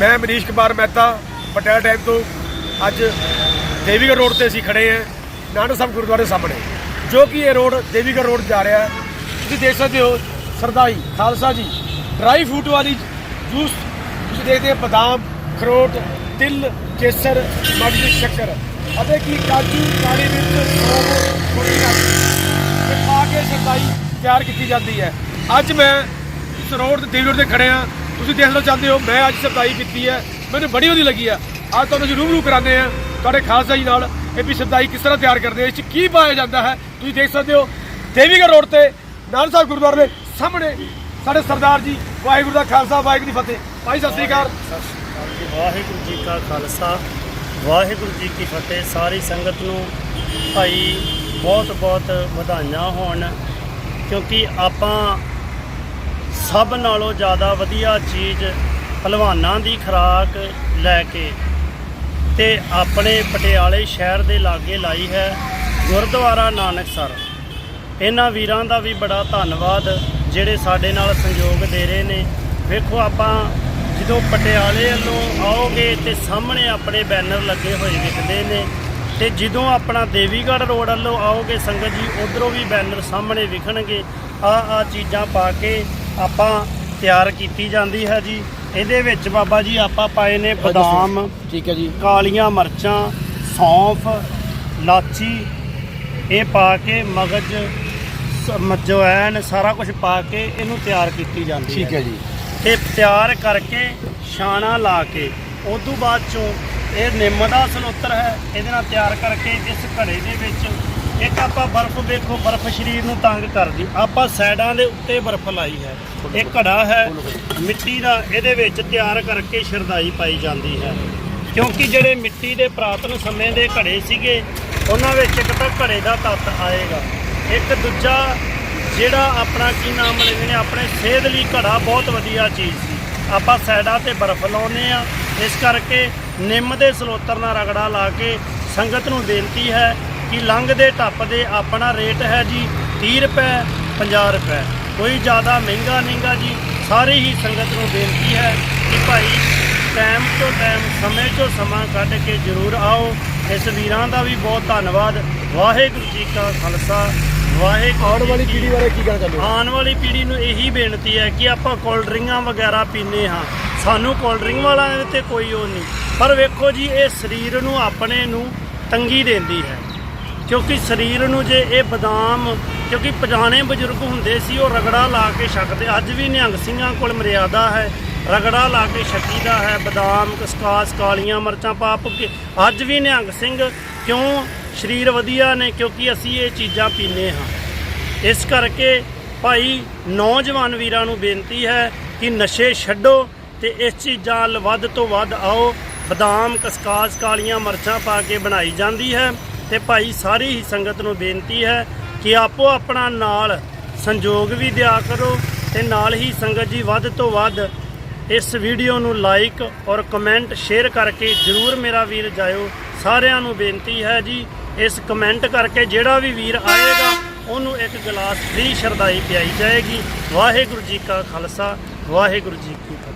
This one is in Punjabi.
ਮੈਂ ਮਨੀਸ਼ ਕੁਮਾਰ ਮਹਿਤਾ, ਪਟਿਆਲਾ ਟਾਈਮ ਤੋਂ ਅੱਜ ਦੇਵੀਗੜ੍ਹ ਰੋਡ ਤੇ ਅਸੀਂ ਖੜੇ ਹਾਂ। ਨਾਨਕ ਸਾਹਿਬ ਗੁਰਦੁਆਰੇ ਸਾਹਮਣੇ। ਜੋ ਕਿ ਇਹ ਰੋਡ ਦੇਵੀਗੜ੍ਹ ਰੋਡ ਜਾ ਰਿਹਾ ਹੈ। ਤੁਸੀਂ ਦੇਖ ਸਕਦੇ ਹੋ, ਸਰਦਾਈ ਖਾਲਸਾ ਜੀ, ਡਰਾਈ ਫਰੂਟ ਵਾਲੀ ਜੂਸ। ਤੁਸੀਂ ਦੇਖਦੇ ਹੋ, ਬਦਾਮ, ਖਰੋਟ, ਤਿਲ, ਕੇਸਰ ਮਗਜ ਸ਼ੱਕਰ। ਅਤੇ ਕੀ ਕਾਜੂ, ਕਾਲੀ ਮਿਰਚ, ਸੌਂਫ ਥੋੜੀ ਤੇ ਪਾ ਕੇ ਸਰਦਾਈ ਤਿਆਰ ਕੀਤੀ ਜਾਂਦੀ ਹੈ। ਅੱਜ ਮੈਂ ਇਸ ਰੋਡ ਤੇ ਦੇਵੀ ਰੋਡ ਤੇ ਖੜੇ ਆ ਤੁਸੀਂ ਦੇਖਣਾ ਚਾਹੁੰਦੇ ਹੋ, ਮੈਂ ਅੱਜ ਸਰਦਾਈ ਕੀਤੀ ਹੈ। ਮੈਨੂੰ ਬੜੀ ਵਧੀਆ ਲੱਗੀ ਹੈ। ਅੱਜ ਤੁਹਾਨੂੰ ਅਸੀਂ ਰੂਬਰੂ ਕਰਾਉਂਦੇ ਆ ਤੁਹਾਡੇ ਖਾਲਸਾ ਜੀ ਨਾਲ। ਇਹ ਵੀ ਸਰਦਾਈ ਕਿਸ ਤਰ੍ਹਾਂ ਤਿਆਰ ਕਰਦੇ ਆ, ਇਸ 'ਚ ਕੀ ਪਾਇਆ ਜਾਂਦਾ ਹੈ, ਤੁਸੀਂ ਦੇਖ ਸਕਦੇ ਹੋ। ਦੇਵੀਗੜ੍ਹ ਰੋਡ ਤੇ ਨਾਨਕ ਸਾਹਿਬ ਗੁਰਦੁਆਰੇ ਦੇ ਸਾਹਮਣੇ ਸਾਡੇ ਸਰਦਾਰ ਜੀ, ਵਾਹਿਗੁਰੂ ਦਾ ਖਾਲਸਾ, ਵਾਹਿਗੁਰੂ ਦੀ ਫਤਿਹ। ਭਾਈ, ਸਤਿ ਸ੍ਰੀ ਅਕਾਲ। ਵਾਹਿਗੁਰੂ ਜੀ ਕਾ ਖਾਲਸਾ, ਵਾਹਿਗੁਰੂ ਜੀ ਕੀ ਫਤਿਹ। ਸਾਰੀ ਸੰਗਤ ਨੂੰ ਭਾਈ ਬਹੁਤ ਬਹੁਤ ਵਧਾਈਆਂ ਹੋਣ, ਕਿਉਂਕਿ ਆਪਾਂ ਸਭ ਨਾਲੋਂ ਜ਼ਿਆਦਾ ਵਧੀਆ ਚੀਜ਼ ਪਹਿਲਵਾਨਾਂ ਦੀ ਖੁਰਾਕ ਲੈ ਕੇ ਤੇ ਆਪਣੇ ਪਟਿਆਲੇ ਸ਼ਹਿਰ ਦੇ ਲਾਗੇ ਲਾਈ ਹੈ ਗੁਰਦੁਆਰਾ ਨਾਨਕਸਰ ਇਹਨਾਂ ਵੀਰਾਂ ਦਾ ਵੀ ਬੜਾ ਧੰਨਵਾਦ ਜਿਹੜੇ ਸਾਡੇ ਨਾਲ ਸੰਯੋਗ ਦੇ ਰਹੇ ਨੇ। ਵੇਖੋ ਆਪਾਂ ਜਦੋਂ ਪਟਿਆਲੇ ਵੱਲੋਂ ਆਓਗੇ ਤੇ ਸਾਹਮਣੇ ਆਪਣੇ ਬੈਨਰ ਲੱਗੇ ਹੋਏ ਵਿਖਦੇ ਨੇ ਤੇ ਜਦੋਂ ਆਪਣਾ ਦੇਵੀਗੜ੍ਹ ਰੋਡ ਵੱਲੋਂ ਆਓਗੇ ਸੰਗਤ ਜੀ, ਉਧਰੋਂ ਵੀ ਬੈਨਰ ਸਾਹਮਣੇ ਵਿਖਣਗੇ। ਆ ਆ ਚੀਜ਼ਾਂ ਪਾ ਕੇ ਆਪਾਂ ਤਿਆਰ ਕੀਤੀ ਜਾਂਦੀ ਹੈ ਜੀ। ਇਹਦੇ ਵਿੱਚ ਬਾਬਾ ਜੀ ਆਪਾਂ ਪਾਏ ਨੇ ਬਦਾਮ ਠੀਕ ਹੈ ਜੀ। ਕਾਲੀਆਂ ਮਿਰਚਾਂ ਸੌਂਫ ਲਾਚੀ। ਇਹ ਪਾ ਕੇ ਮਗਜ ਸ- ਮ- ਜਵੈਣ ਸਾਰਾ ਕੁਝ ਪਾ ਕੇ ਇਹਨੂੰ ਤਿਆਰ ਕੀਤੀ ਜਾਂਦੀ ਠੀਕ ਹੈ ਜੀ। ਤੇ ਤਿਆਰ ਕਰਕੇ ਛਾਣਾ ਲਾ ਕੇ ਉਦੋਂ ਬਾਅਦ ਚੋਂ ਇਹ ਨਿੰਮ ਦਾ ਸਲੋਤਰ ਹੈ। ਇਹਦੇ ਨਾਲ ਤਿਆਰ ਕਰਕੇ ਇਸ ਘੜੇ ਦੇ ਵਿੱਚ ਇੱਕ ਆਪਾਂ ਬਰਫ਼ ਦੇਖੋ, ਬਰਫ਼ ਸਰੀਰ ਨੂੰ ਤੰਗ ਕਰਦੀ। ਆਪਾਂ ਸਾਈਡਾਂ ਦੇ ਉੱਤੇ ਬਰਫ਼ ਲਾਈ ਹੈ। ਇਹ ਘੜਾ ਹੈ, ਮਿੱਟੀ ਦਾ, ਇਹਦੇ ਵਿੱਚ ਤਿਆਰ ਕਰਕੇ ਸ਼ਰਦਾਈ ਪਾਈ ਜਾਂਦੀ ਹੈ। ਕਿਉਂਕਿ ਜਿਹੜੇ ਮਿੱਟੀ ਦੇ ਪ੍ਰਾਤਨ ਸਮੇਂ ਦੇ ਘੜੇ ਸੀਗੇ, ਉਹਨਾਂ ਵਿੱਚ ਇੱਕ ਤਾਂ ਘੜੇ ਦਾ ਤੱਤ ਆਏਗਾ। ਇੱਕ ਦੂਜਾ, ਜਿਹੜਾ ਆਪਣਾ ਕੀ ਨਾਮ ਲੈਂਦੇ ਨੇ, ਆਪਣੇ ਸਿਹਤ ਲਈ ਘੜਾ ਬਹੁਤ ਵਧੀਆ ਚੀਜ਼ ਸੀ। ਆਪਾਂ ਸਾਈਡਾਂ ਤੇ ਬਰਫ਼ ਲਾਉਨੇ ਆ ਇਸ ਕਰਕੇ ਨਿੰਮ ਦੇ ਸਲੋਤਰ ਨਾਲ ਰਗੜਾ ਲਾ ਕੇ ਸੰਗਤ ਨੂੰ ਬੇਨਤੀ ਹੈ ਕਿ ਲੰਘਦੇ ਟੱਪਦੇ ਆਪਣਾ ਰੇਟ ਹੈ ਜੀ 30 ਰੁਪਏ 50 ਰੁਪਏ। ਕੋਈ ਜ਼ਿਆਦਾ ਮਹਿੰਗਾ ਨਹੀਂਗਾ ਜੀ ਸਾਰੀ ਹੀ ਸੰਗਤ ਨੂੰ ਬੇਨਤੀ ਹੈ ਕਿ ਭਾਈ ਟਾਈਮ ਤੋਂ ਟਾਈਮ ਸਮੇਂ ਤੋਂ ਸਮਾਂ ਕੱਢ ਕੇ ਜ਼ਰੂਰ ਆਓ। ਇਸ ਵੀਰਾਂ ਦਾ ਵੀ ਬਹੁਤ ਧੰਨਵਾਦ। ਵਾਹਿਗੁਰੂ ਜੀ ਕਾ ਖਾਲਸਾ ਵਾਹਿਗੁਰੂ ਆਉਣ ਵਾਲੀ ਪੀੜ੍ਹੀ ਬਾਰੇ ਕੀ ਕਹਿਣਾ ਚਾਹੁੰਦੇ ਹੋ? ਆਉਣ ਵਾਲੀ ਪੀੜ੍ਹੀ ਨੂੰ ਇਹੀ ਬੇਨਤੀ ਹੈ ਕਿ ਆਪਾਂ ਕੋਲਡ ਡਰਿੰਕਾਂ ਵਗੈਰਾ ਪੀਂਦੇ ਹਾਂ। ਸਾਨੂੰ ਕੋਲਡ ਡਰਿੰਕ ਵਾਲਾ ਤੇ ਕੋਈ ਉਹ ਨਹੀਂ। ਪਰ ਵੇਖੋ ਜੀ ਇਹ ਸਰੀਰ ਨੂੰ ਆਪਣੇ ਨੂੰ ਤੰਗੀ ਦਿੰਦੀ ਹੈ। ਕਿਉਂਕਿ ਸਰੀਰ ਨੂੰ ਜੇ ਇਹ ਬਦਾਮ, ਕਿਉਂਕਿ ਪੁਰਾਣੇ ਬਜ਼ੁਰਗ ਹੁੰਦੇ ਸੀ, ਉਹ ਰਗੜਾ ਲਾ ਕੇ ਛਕਦੇ। ਅੱਜ ਵੀ ਨਿਹੰਗ ਸਿੰਘਾਂ ਕੋਲ ਮਰਿਆਦਾ ਹੈ। ਰਗੜਾ ਲਾ ਕੇ ਛਕੀਦਾ ਹੈ, ਬਦਾਮ, ਕਸਕਾਸ, ਕਾਲੀਆਂ ਮਿਰਚਾਂ ਪਾ ਪੁ ਕੇ। ਅੱਜ ਵੀ ਨਿਹੰਗ ਸਿੰਘ ਕਿਉਂ ਸਰੀਰ ਵਧੀਆ ਨੇ? ਕਿਉਂਕਿ ਅਸੀਂ ਇਹ ਚੀਜ਼ਾਂ ਪੀਂਦੇ ਹਾਂ। ਇਸ ਕਰਕੇ ਭਾਈ ਨੌਜਵਾਨ ਵੀਰਾਂ ਨੂੰ ਬੇਨਤੀ ਹੈ ਕਿ ਨਸ਼ੇ ਛੱਡੋ ਤੇ ਇਸ ਚੀਜ਼ਾਂ ਵੱਲ ਵੱਧ ਤੋਂ ਵੱਧ ਆਓ। ਬਦਾਮ, ਕਸਕਾਸ, ਕਾਲੀਆਂ ਮਿਰਚਾਂ ਪਾ ਕੇ ਬਣਾਈ ਜਾਂਦੀ ਹੈ। ਤੇ ਭਾਈ ਸਾਰੀ ਹੀ ਸੰਗਤ ਨੂੰ ਬੇਨਤੀ ਹੈ ਕਿ ਆਪੋ ਆਪਣਾ ਨਾਲ ਸੰਯੋਗ ਵੀ ਦਿਆ ਕਰੋ ਤੇ ਨਾਲ ਹੀ ਸੰਗਤ ਜੀ ਵੱਧ ਤੋਂ ਵੱਧ ਇਸ ਵੀਡੀਓ ਨੂੰ ਲਾਈਕ ਔਰ ਕਮੈਂਟ ਸ਼ੇਅਰ ਕਰਕੇ ਜਰੂਰ ਮੇਰਾ ਵੀਰ ਜਾਇਓ। ਸਾਰਿਆਂ ਨੂੰ ਬੇਨਤੀ ਹੈ ਜੀ, ਇਸ ਕਮੈਂਟ ਕਰਕੇ ਜਿਹੜਾ ਵੀ ਵੀਰ ਆਏਗਾ, ਉਹਨੂੰ ਇੱਕ ਗਲਾਸ ਫ੍ਰੀ ਸ਼ਰਦਾਈ ਪਿਆਈ ਜਾਏਗੀ। ਵਾਹਿਗੁਰੂ ਜੀ ਕਾ ਖਾਲਸਾ, ਵਾਹਿਗੁਰੂ ਜੀ ਕੀ ਫਤਿਹ।